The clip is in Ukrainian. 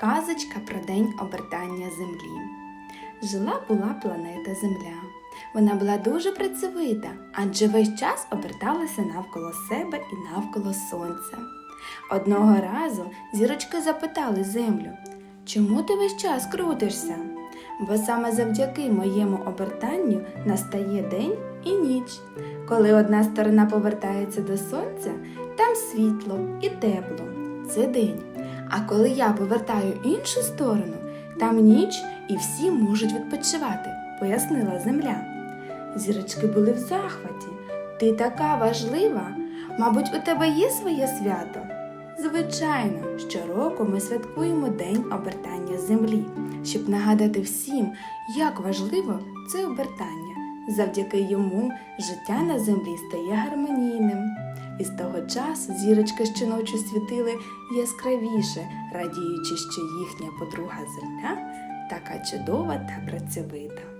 Казочка про день обертання землі. Жила була планета Земля. Вона була дуже працьовита, адже весь час оберталася навколо себе і навколо сонця. Одного разу зірочки запитали землю, чому ти весь час крутишся? Бо саме завдяки моєму обертанню настає день і ніч. Коли одна сторона повертається до сонця, там світло і тепло. Це день. А коли я повертаю іншу сторону, там ніч і всі можуть відпочивати, пояснила земля. Зірочки були в захваті. Ти така важлива. Мабуть, у тебе є своє свято? Звичайно, щороку ми святкуємо День обертання землі, щоб нагадати всім, як важливо це обертання. Завдяки йому життя на землі стає гармонійним. І з того часу зірочки щоночі світили яскравіше, радіючи, що їхня подруга земля така чудова та працьовита.